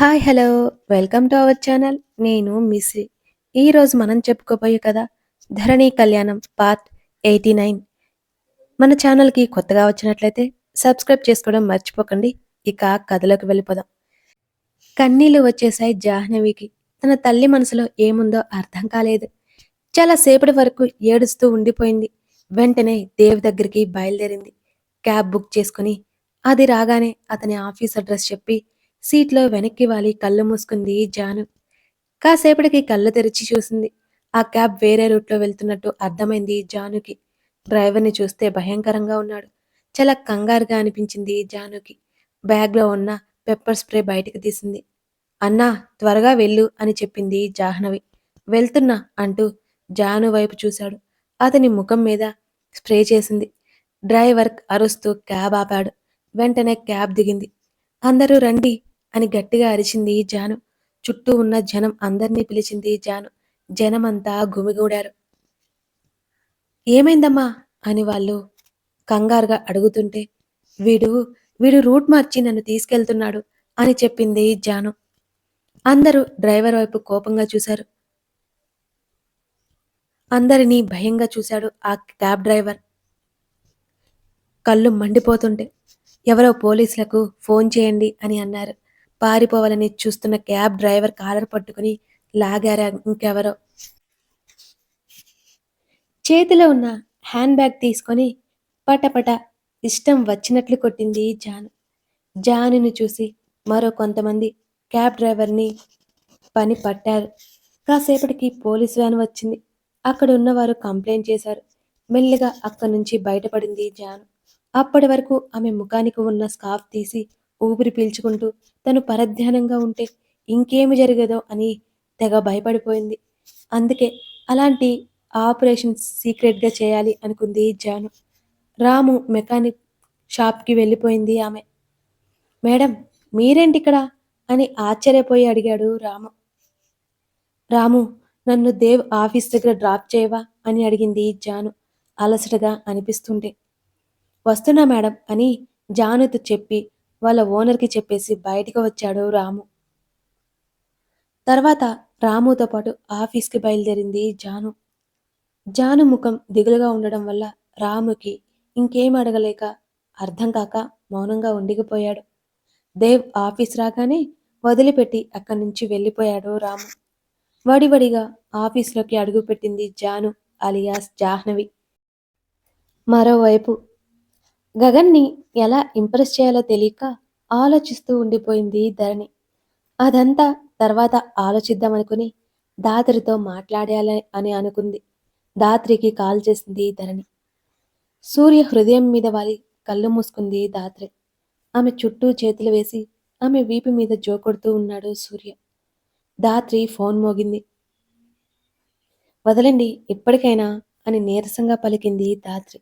Hi hello. Welcome to our channel. నేను మిస్రి ఈరోజు మనం చెప్పుకోబోయే కదా ధరణి కళ్యాణం పార్ట్ ఎయిటీ నైన్. మన ఛానల్కి కొత్తగా వచ్చినట్లయితే సబ్స్క్రైబ్ చేసుకోవడం మర్చిపోకండి. ఇక కథలోకి వెళ్ళిపోదాం. కన్నీళ్ళు వచ్చేసాయి జాహ్నవికి. తన తల్లి మనసులో ఏముందో అర్థం కాలేదు. చాలా సేపటి వరకు ఏడుస్తూ ఉండిపోయింది. వెంటనే దేవ్ దగ్గరికి బయలుదేరింది. క్యాబ్ బుక్ చేసుకుని. అది రాగానే అతని ఆఫీస్ అడ్రస్ చెప్పి సీట్లో వెనక్కి వాలి కళ్ళు మూసుకుంది జాను. కాసేపటికి కళ్ళు తెరిచి చూసింది. ఆ క్యాబ్ వేరే రూట్లో వెళ్తున్నట్టు అర్థమైంది జానుకి. డ్రైవర్ని చూస్తే భయంకరంగా ఉన్నాడు. చాలా కంగారుగా అనిపించింది జానుకి. బ్యాగ్లో ఉన్న పెప్పర్ స్ప్రే బయటకు తీసింది. అన్నా త్వరగా వెళ్ళు అని చెప్పింది జాహ్నవి. వెళ్తున్నా అంటూ జాను వైపు చూశాడు. అతని ముఖం మీద స్ప్రే చేసింది. డ్రైవర్ అరుస్తూ క్యాబ్ ఆపాడు. వెంటనే క్యాబ్ దిగింది. అందరూ రండి అని గట్టిగా అరిచింది జాను. చుట్టూ ఉన్న జనం అందరినీ పిలిచింది జాను. జనమంతా గుమిగూడారు. ఏమైందమ్మా? అని వాళ్ళు కంగారుగా అడుగుతుంటే వీడు వీడు రూట్ మార్చి నన్ను తీసుకెళ్తున్నాడు అని చెప్పింది జాను. అందరూ డ్రైవర్ వైపు కోపంగా చూశారు. అందరినీ భయంగా చూశాడు ఆ క్యాబ్ డ్రైవర్. కళ్ళు మండిపోతుంటే ఎవరో పోలీసులకు ఫోన్ చేయండి అని అన్నారు. పారిపోవాలని చూస్తున్న క్యాబ్ డ్రైవర్ కాలర్ పట్టుకుని లాగారా ఇంకెవరో. చేతిలో ఉన్న హ్యాండ్ బ్యాగ్ తీసుకొని పటపట ఇష్టం వచ్చినట్లు కొట్టింది జాను. జానుని చూసి మరో కొంతమంది క్యాబ్ డ్రైవర్ని పని పట్టారు. కాసేపటికి పోలీస్ వ్యాన్ వచ్చింది. అక్కడ ఉన్నవారు కంప్లైంట్ చేశారు. మెల్లగా అక్కడి నుంచి బయటపడింది జాను. అప్పటి వరకు ఆమె ముఖానికి ఉన్న స్కార్ఫ్ తీసి ఊపిరి పీల్చుకుంటూ తను పరధ్యానంగా ఉంటే ఇంకేమి జరగదో అని తెగ భయపడిపోయింది. అందుకే అలాంటి ఆపరేషన్ సీక్రెట్గా చేయాలి అనుకుంది జాను. రాము మెకానిక్ షాప్కి వెళ్ళిపోయింది ఆమె. మేడం మీరేంటి ఇక్కడ అని ఆశ్చర్యపోయి అడిగాడు రాము. రాము నన్ను దేవ్ ఆఫీస్ దగ్గర డ్రాప్ చేయవా? అని అడిగింది జాను అలసటగా అనిపిస్తుంటే. వస్తున్నా మేడం అని జానుతో చెప్పి వాళ్ళ ఓనర్కి చెప్పేసి బయటికి వచ్చాడు రాము. తర్వాత రాముతో పాటు ఆఫీస్కి బయలుదేరింది జాను. జాను ముఖం దిగులుగా ఉండడం వల్ల రాముకి ఇంకేం అడగలేక అర్థం కాక మౌనంగా ఉండిగిపోయాడు. దేవ్ ఆఫీస్ రాగానే వదిలిపెట్టి అక్కడి నుంచి వెళ్ళిపోయాడు రాము. వడివడిగా ఆఫీస్లోకి అడుగుపెట్టింది జాను అలియాస్ జాహ్నవి. మరోవైపు గగన్ని ఎలా ఇంప్రెస్ చేయాలో తెలియక ఆలోచిస్తూ ఉండిపోయింది ధరణి. అదంతా తర్వాత ఆలోచిద్దామనుకుని దాత్రితో మాట్లాడాలి అని అనుకుంది. దాత్రికి కాల్ చేసింది ధరణి. సూర్య హృదయం మీద వాలి కళ్ళు మూసుకుంది దాత్రి. ఆమె చుట్టూ చేతులు వేసి ఆమె వీపు మీద జోకొడుతూ ఉన్నాడు సూర్య. దాత్రి ఫోన్ మోగింది. వదలండి ఇప్పటికైనా అని నీరసంగా పలికింది దాత్రి.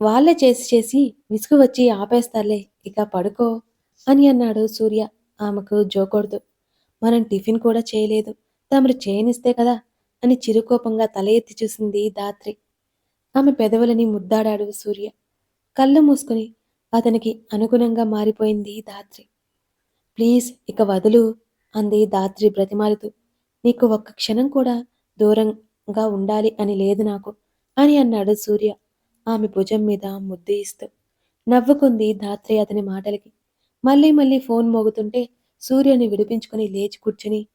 వాళ్ళే చేసి చేసి విసుగు వచ్చి ఆపేస్తారులే ఇక పడుకో అని అన్నాడు సూర్య. ఆమెకు జోకొడుతూ మనం టిఫిన్ కూడా చేయలేదు. తమరు చేయనిస్తే కదా అని చిరుకోపంగా తల ఎత్తి చూసింది దాత్రి ఆమె పెదవులని ముద్దాడాడు సూర్య. కళ్ళు మూసుకుని అతనికి అనుగుణంగా మారిపోయింది దాత్రి ప్లీజ్ ఇక వదులు అంది దాత్రి బ్రతిమాలుతూ. నీకు ఒక్క క్షణం కూడా దూరంగా ఉండాలి అని లేదు నాకు అని అన్నాడు సూర్య. ఆమె భుజం మీద ముద్దు ఇస్తూ నవ్వుకుంది ధాత్రి అతని మాటలకి. మళ్ళీ మళ్ళీ ఫోన్ మోగుతుంటే సూర్యని విడిపించుకుని లేచి కూర్చుని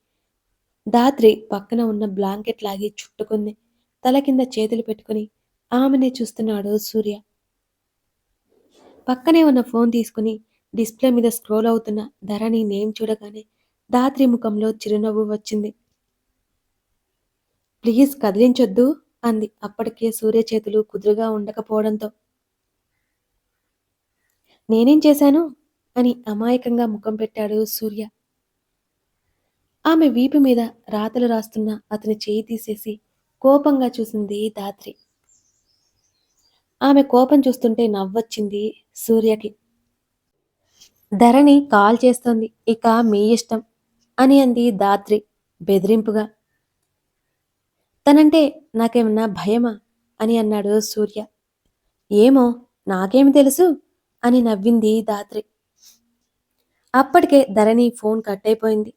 దాత్రి పక్కన ఉన్న బ్లాంకెట్ లాగి చుట్టుకుంది. తల కింద చేతులు పెట్టుకుని ఆమెనే చూస్తున్నాడు సూర్య. పక్కనే ఉన్న ఫోన్ తీసుకుని డిస్ప్లే మీద స్క్రోల్ అవుతున్న ధరణి నేమ్ చూడగానే దాత్రి ముఖంలో చిరునవ్వు వచ్చింది. ప్లీజ్ కదిలించొద్దు. అంది. అప్పటికే సూర్య చేతులు కుదురుగా ఉండకపోవడంతో. నేనేం చేశాను? అని అమాయకంగా ముఖం పెట్టాడు సూర్య. ఆమె వీపు మీద రాతలు రాస్తున్న అతని చేయి తీసేసి కోపంగా చూసింది దాత్రి ఆమె కోపం చూస్తుంటే నవ్వొచ్చింది సూర్యకి. ధరణి కాల్ చేస్తోంది ఇక మీ ఇష్టం అని అంది దాత్రి బెదిరింపుగా. తనంటే నాకేమన్నా భయమా అని అన్నాడు సూర్య. ఏమో నాకేమి తెలుసు అని నవ్వింది దాత్రి అప్పటికే ధరణి ఫోన్ కట్ అయిపోయింది.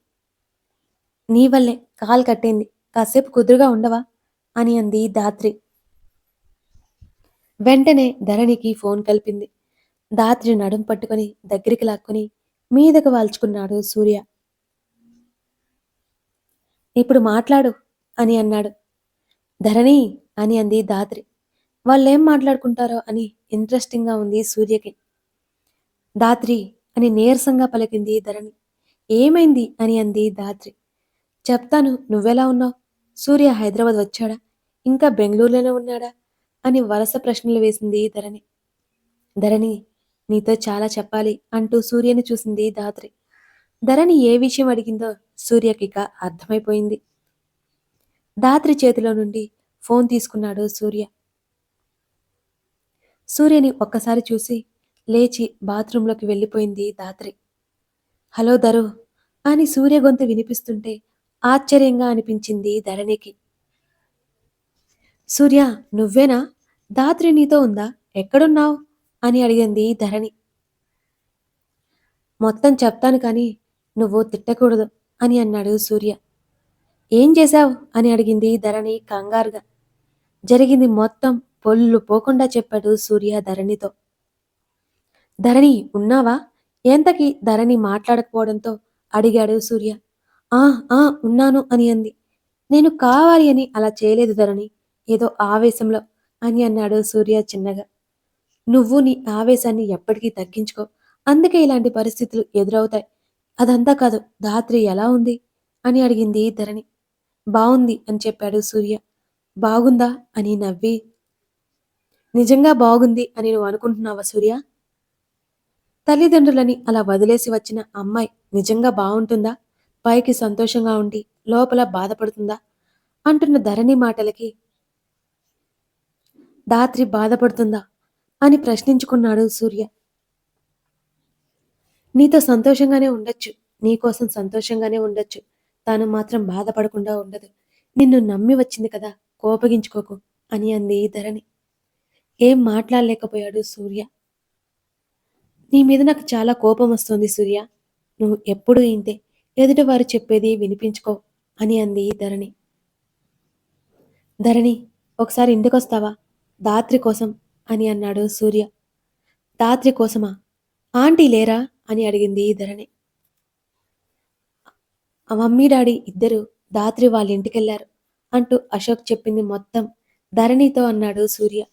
నీ వల్లే కాల్ కట్టింది కాసేపు కుదురుగా ఉండవా అని అంది దాత్రి వెంటనే ధరణికి ఫోన్ కలిపింది. దాత్రి నడుం పట్టుకొని దగ్గరికి లాక్కుని మీదకు వాల్చుకున్నాడు సూర్య. ఇప్పుడు మాట్లాడు అని అన్నాడు. ధరణి అని అంది దాత్రి. వాళ్ళేం మాట్లాడుకుంటారో అని ఇంట్రెస్టింగ్గా ఉంది సూర్యకి. దాత్రి అని నీరసంగా పలికింది ధరణి. ఏమైంది అని అంది దాత్రి. చెప్తాను నువ్వెలా ఉన్నావు? సూర్య హైదరాబాద్ వచ్చాడా? ఇంకా బెంగళూరులోనే ఉన్నాడా? అని వరుస ప్రశ్నలు వేసింది ధరణి. ధరణి నీతో చాలా చెప్పాలి అంటూ సూర్యని చూసింది దాత్రి. ధరణి ఏ విషయం అడిగిందో సూర్యకిక అర్థమైపోయింది. దాత్రి చేతిలో నుండి ఫోన్ తీసుకున్నాడు సూర్య. సూర్యని ఒక్కసారి చూసి లేచి బాత్రూంలోకి వెళ్ళిపోయింది దాత్రి. హలో ధరు అని సూర్య గొంతు వినిపిస్తుంటే ఆశ్చర్యంగా అనిపించింది ధరణికి. సూర్య నువ్వేనా? దాత్రి నీతో ఉందా? ఎక్కడున్నావు? అని అడిగింది ధరణి. మొత్తం చెప్తాను కానీ నువ్వు తిట్టకూడదు అని అన్నాడు సూర్య. ఏం చేశావు? అని అడిగింది ధరణి కంగారుగా. జరిగింది మొత్తం పొల్లు పోకుండా చెప్పాడు సూర్య ధరణితో. ధరణి ఉన్నావా? ఎంతకి ధరణి మాట్లాడకపోవడంతో అడిగాడు సూర్య. ఆ ఆ ఉన్నాను అని అంది. నేను కావాలి అని అలా చేయలేదు ధరణి. ఏదో ఆవేశంలో అని అన్నాడు సూర్య చిన్నగా. నువ్వు నీ ఆవేశాన్ని ఎప్పటికీ తగ్గించుకో. అందుకే ఇలాంటి పరిస్థితులు ఎదురవుతాయి. అదంతా కాదు ధాత్రి ఎలా ఉంది? అని అడిగింది ధరణి. బాగుంది అని చెప్పాడు సూర్య. బాగుందా అని నవ్వి. నిజంగా బాగుంది అని నువ్వు అనుకుంటున్నావా సూర్య? తల్లిదండ్రులని అలా వదిలేసి వచ్చిన అమ్మాయి నిజంగా బాగుంటుందా? పైకి సంతోషంగా ఉండి లోపల బాధపడుతుందా? అంటున్న ధరణి మాటలకి దాత్రి బాధపడుతుందా అని ప్రశ్నించుకున్నాడు సూర్య. నీతో సంతోషంగానే ఉండొచ్చు నీకోసం సంతోషంగానే ఉండొచ్చు తాను మాత్రం బాధపడకుండా ఉండదు. నిన్ను నమ్మి వచ్చింది కదా కోపగించుకోకు అని అంది ధరణి. ఏం మాట్లాడలేకపోయాడు సూర్య. నీ మీద నాకు చాలా కోపం వస్తుంది సూర్య. నువ్వు ఎప్పుడూ ఇంతే. ఎదుటివారు చెప్పేది వినిపించుకో అని అంది ధరణి. ధరణి ఒకసారి ఇంటికొస్తావా? దాత్రి కోసం అని అన్నాడు సూర్య. దాత్రి కోసమా? ఆంటీ లేరా? అని అడిగింది ధరణి. మమ్మీ డాడీ ఇద్దరు దాత్రి వాళ్ళ ఇంటికెళ్ళారు అంటూ అశోక్ చెప్పింది మొత్తం. ధరణితో అన్నాడు సూర్య.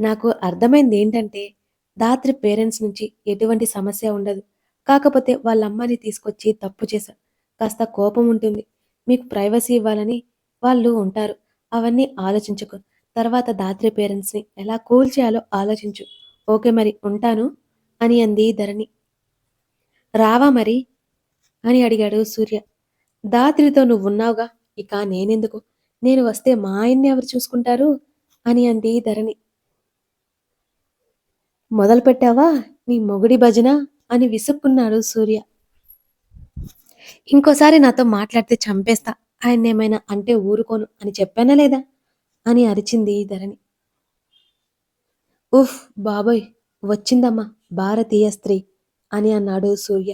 నాకు అర్థమైంది ఏంటంటే దాత్రి పేరెంట్స్ నుంచి ఎటువంటి సమస్య ఉండదు. కాకపోతే వాళ్ళ అమ్మని తీసుకొచ్చి తప్పు చేశారు. కాస్త కోపం ఉంటుంది. మీకు ప్రైవసీ ఇవ్వాలని వాళ్ళు ఉంటారు. అవన్నీ ఆలోచించకు. తర్వాత దాత్రి పేరెంట్స్ని ఎలా కూల్ చేయాలో ఆలోచించు. ఓకే మరి ఉంటాను అని అంది ధరణి. రావా మరి? అని అడిగాడు సూర్య. దాత్రితో నువ్వు ఉన్నావుగా? ఇక నేనెందుకు? నేను వస్తే మా ఆయన్ని ఎవరు చూసుకుంటారు? అని అంది ధరణి. మొదలు పెట్టావా? నీ మొగుడి భజన? అని విసుక్కున్నాడు సూర్య. ఇంకోసారి నాతో మాట్లాడితే చంపేస్తా. ఆయన ఏమైనా అంటే ఊరుకోను. అని చెప్పానా లేదా? అని అరిచింది ధరణి. ఉఫ్ బాబోయ్! వచ్చిందమ్మా భారతీయ స్త్రీ అని అన్నాడు సూర్య.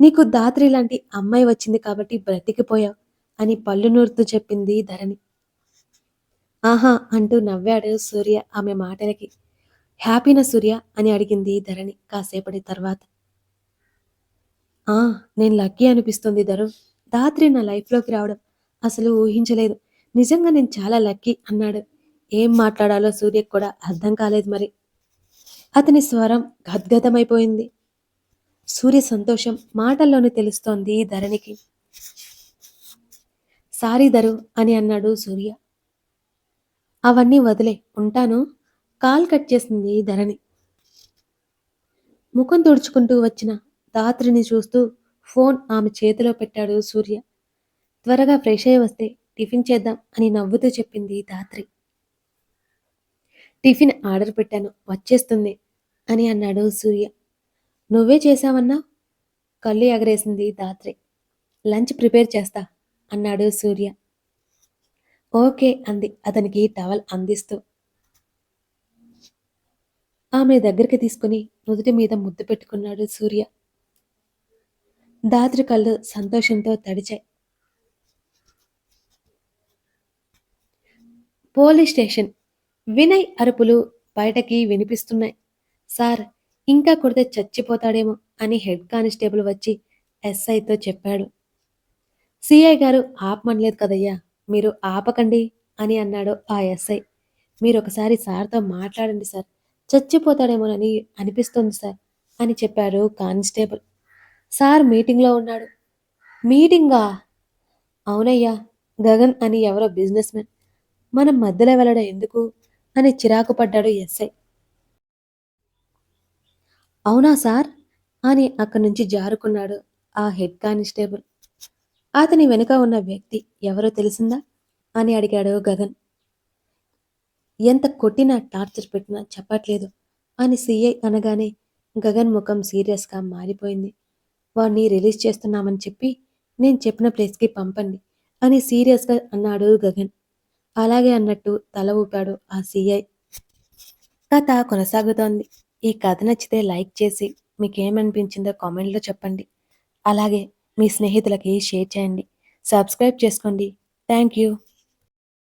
నీకు దాత్రి లాంటి అమ్మాయి వచ్చింది కాబట్టి బ్రతికిపోయావు అని పళ్ళు నూరుతూ చెప్పింది ధరణి. ఆహా అంటూ నవ్వాడు సూర్య ఆమె మాటలకి. హ్యాపీనా సూర్య? అని అడిగింది ధరణి కాసేపటి తర్వాత. ఆ నేను లక్కీ అనిపిస్తుంది ధరు. దాత్రి నా లైఫ్లోకి రావడం అసలు ఊహించలేదు. నిజంగా నేను చాలా లక్కీ అన్నాడు. ఏం మాట్లాడాలో సూర్యకు కూడా అర్థం కాలేదు మరి. అతని స్వరం గద్గతమైపోయింది సూర్య సంతోషం మాటల్లోనే తెలుస్తోంది ధరణికి. సారీ ధరు అని అన్నాడు సూర్య. అవన్నీ వదిలే ఉంటాను. కాల్ కట్ చేసింది ధరణి. ముఖం తుడుచుకుంటూ వచ్చిన దాత్రిని చూస్తూ ఫోన్ ఆమె చేతిలో పెట్టాడు సూర్య. త్వరగా ఫ్రెష్ అయ్యి వస్తే టిఫిన్ చేద్దాం అని నవ్వుతూ చెప్పింది ధాత్రి టిఫిన్ ఆర్డర్ పెట్టాను వచ్చేస్తుంది అని అన్నాడు సూర్య. నువ్వే చేశావన్నా? కళ్ళు ఎగరేసింది ధాత్రి. లంచ్ ప్రిపేర్ చేస్తా అన్నాడు సూర్య. ఓకే అంది. అతనికి టవల్ అందిస్తూ. ఆమె దగ్గరికి తీసుకుని నుదుటి మీద ముద్దు పెట్టుకున్నాడు సూర్య. దాత్రి కళ్ళు సంతోషంతో తడిచాయి. Police station. వినయ్ అరుపులు బయటకి వినిపిస్తున్నాయి. సార్ ఇంకా కొడితే చచ్చిపోతాడేమో అని హెడ్ కానిస్టేబుల్ వచ్చి ఎస్ఐతో చెప్పాడు. సిఐ గారు ఆపమనలేదు కదయ్యా మీరు ఆపకండి అని అన్నాడు ఆ ఎస్ఐ. మీరు ఒకసారి సార్తో మాట్లాడండి సార్ చచ్చిపోతాడేమోనని అనిపిస్తుంది సార్ అని చెప్పారు కానిస్టేబుల్. సార్ మీటింగ్లో ఉన్నాడు. మీటింగా? అవునయ్యా గగన్ అని ఎవరో బిజినెస్ మ్యాన్ మనం మధ్యలో వెళ్ళడం ఎందుకు? అని చిరాకు పడ్డాడు ఎస్ఐ. అవునా సార్? అని అక్కడి నుంచి జారుకున్నాడు ఆ హెడ్ కానిస్టేబుల్. అతని వెనుక ఉన్న వ్యక్తి ఎవరో తెలిసిందా? అని అడిగాడు గగన్. ఎంత కొట్టినా టార్చర్ పెట్టినా చెప్పట్లేదు అని సిఐ అనగానే గగన్ ముఖం సీరియస్గా మారిపోయింది. వాడిని రిలీజ్ చేస్తున్నామని చెప్పి నేను చెప్పిన ప్లేస్కి పంపండి అని సీరియస్గా అన్నాడు గగన్. అలాగే అన్నట్టు తల ఊపాడు ఆ సిఐ. కథ కొనసాగుతోంది. ఈ కథ నచ్చితే లైక్ చేసి మీకేమనిపించిందో కామెంట్లో చెప్పండి. అలాగే మీ స్నేహితులకి షేర్ చేయండి. సబ్స్క్రైబ్ చేసుకోండి. Thank you.